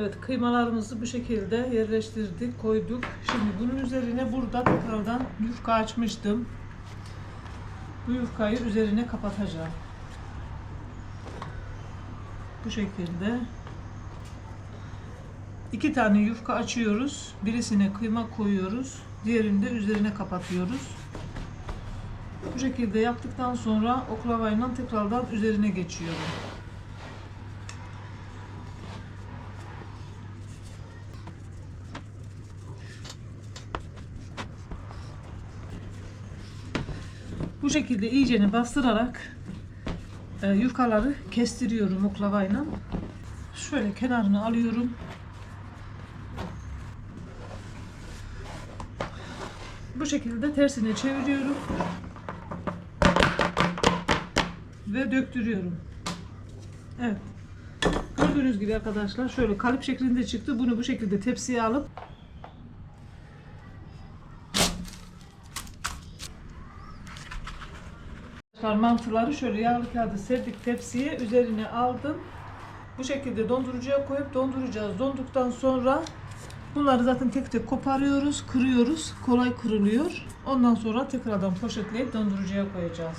Evet kıymalarımızı bu şekilde yerleştirdik, koyduk. Şimdi bunun üzerine burada tekrardan yufka açmıştım. Bu yufkayı üzerine kapatacağım. Bu şekilde. İki tane yufka açıyoruz. Birisine kıyma koyuyoruz. Diğerini de üzerine kapatıyoruz. Bu şekilde yaptıktan sonra oklavayla tekrardan üzerine geçiyorum. Bu şekilde iyicene bastırarak e, yufkaları kestiriyorum oklavayla. Şöyle kenarını alıyorum. Bu şekilde tersine çeviriyorum. Ve döktürüyorum. Evet. Gördüğünüz gibi arkadaşlar şöyle kalıp şeklinde çıktı. Bunu bu şekilde tepsiye alıp Arkadaşlar mantıları şöyle yağlı kağıdı serdik tepsiye üzerine aldım. Bu şekilde dondurucuya koyup donduracağız. Donduktan sonra bunları zaten tek tek koparıyoruz, kırıyoruz. Kolay kırılıyor. Ondan sonra tekrardan poşetleyip dondurucuya koyacağız.